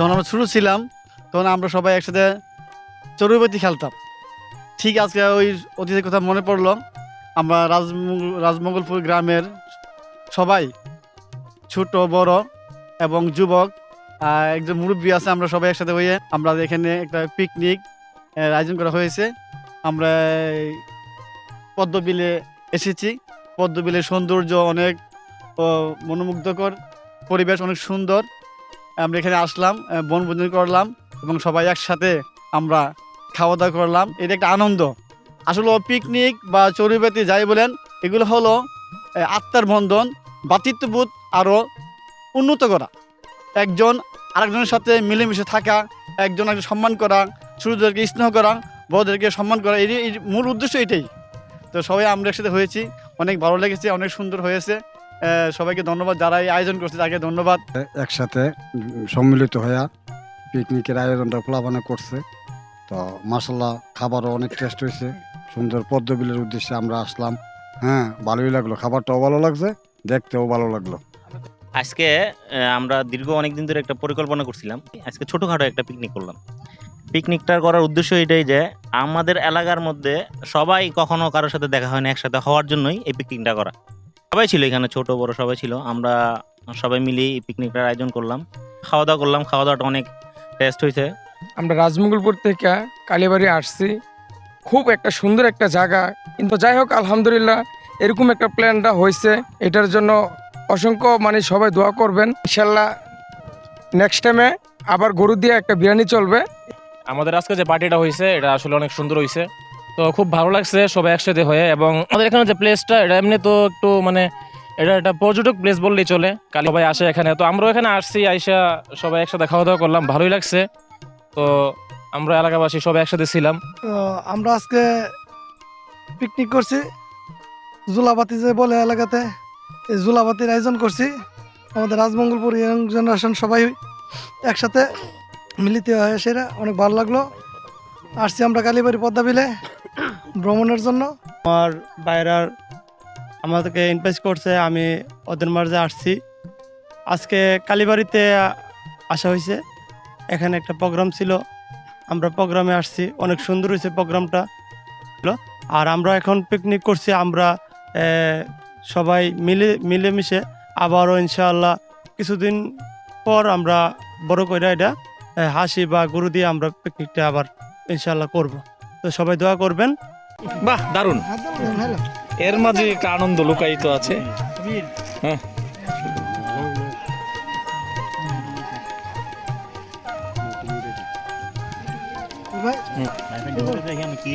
যখন আমরা ছোটো ছিলাম, তখন আমরা সবাই একসাথে চড়ুইবাতি খেলতাম। ঠিক আজকে ওই অতীতের কথা মনে পড়ল, আমরা রাজমঙ্গল রাজমঙ্গলপুর গ্রামের সবাই, ছোট, বড় এবং যুবক, আর একজন মুরব্বী আছে, আমরা সবাই একসাথে হয়ে আমরা এখানে একটা পিকনিক আয়োজন করা হয়েছে। আমরা পদ্মবিলে এসেছি। পদ্মবিলের সৌন্দর্য অনেক মনোমুগ্ধকর, পরিবেশ অনেক সুন্দর। আমরা এখানে আসলাম বনভোজন করলাম এবং সবাই একসাথে আমরা খাওয়া দাওয়া করলাম। এটা একটা আনন্দ। আসলে পিকনিক বা চড়ুইবাতি যাই বলেন, এগুলো হলো আত্মার বন্ধন ভাতৃত্ববোধ আরও উন্নত করা। একজন আরেকজনের সাথে মিলেমিশে থাকা, একজন একজন সম্মান করা ছোটদেরকে স্নেহ করা, বড়দেরকে সম্মান করা এই মূল উদ্দেশ্য এটাই। তো সবাই আমরা একসাথে হয়েছি, অনেক ভালো লেগেছে, অনেক সুন্দর হয়েছে। সবাইকে ধন্যবাদ। যারা এই আয়োজন করছে তাকে ধন্যবাদ। একসাথে সম্মিলিত হইয়া পিকনিকের আয়োজনটা প্লাবনে করছে। তো মাসাল্লাহ খাবারও অনেক টেস্ট হয়েছে। সুন্দর পদ্মবিলের উদ্দেশ্যে আমরা আসলাম। হ্যাঁ ভালোই লাগল। খাবারটাও ভালো লাগছে দেখতেও ভালো লাগল। আজকে আমরা দীর্ঘ অনেক দিন ধরে একটা পরিকল্পনা করছিলাম। আজকে ছোটোখাটো একটা পিকনিক করলাম। পিকনিকটা করার উদ্দেশ্য এটাই যে আমাদের এলাকার মধ্যে সবাই কখনো কারোর সাথে দেখা হয় না একসাথে হওয়ার জন্যই এই পিকনিকটা করা। সবাই ছিল এখানে ছোট বড় সবাই ছিল। আমরা সবাই মিলে এই পিকনিকটার আয়োজন করলাম। খাওয়া দাওয়া করলাম খাওয়া দাওয়াটা অনেক টেস্ট হয়েছে আমরা রাজমঙ্গলপুর থেকে কালীবাড়ি আসছি। খুব একটা সুন্দর একটা জায়গা। কিন্তু যাই হোক আলহামদুলিল্লাহ এরকম একটা প্ল্যানটা হয়েছে এটার জন্য অসংখ্য মানে সবাই দোয়া করবেন। ইনশাল্লাহ নেক্সট টাইমে আবার গরু দিয়ে একটা বিরিয়ানি চলবে। আমাদের আজকে যে পার্টিটা হয়েছে এটা আসলে অনেক সুন্দর হয়েছে তো খুব ভালো লাগছে সবাই একসাথে হয়ে এবং আমাদের এখানে যে প্লেসটা এটা এমনি তো একটু মানে এটা একটা পর্যটক প্লেস বললেই চলে। কালী সবাই আসে এখানে। তো আমরাও এখানে আসছি, আইসা সবাই একসাথে খাওয়া দাওয়া করলাম, ভালোই লাগছে। তো আমরা এলাকাবাসী সবাই একসাথে ছিলাম। তো আমরা আজকে পিকনিক করছি, জুলাবাতি যে বলে এলাকাতে, এই জুলাবাতির আয়োজন করছি। আমাদের রাজমঙ্গলপুর ইয়ং জেনারেশন সবাই একসাথে মিলিত হয়ে সেরা অনেক ভালো লাগল। আসছি আমরা কালীবাড়ি পদ্মা বিলে। ভ্রমণের জন্য? আমার বাইরার আমাদেরকে ইনভাইট করছে, আমি ওদের মাঝে আসছি। আজকে কালীবাড়িতে আসা হয়েছে। এখানে একটা প্রোগ্রাম ছিল। আমরা প্রোগ্রামে আসছি। অনেক সুন্দর হয়েছে প্রোগ্রামটা। আর আমরা এখন পিকনিক করছি। আমরা সবাই মিলে, মিলেমিশে আবারও ইনশাআল্লাহ কিছুদিন পর আমরা বড় করে এটা হাসি বা গরু দিয়ে আমরা পিকনিকটা আবার ইনশাআল্লাহ করব। তো সবাই দোয়া করবেন। বাহ দারুণ। এর মাঝে একটা আনন্দ লুকায়িত আছে। হ্যাঁ। ভাই। কি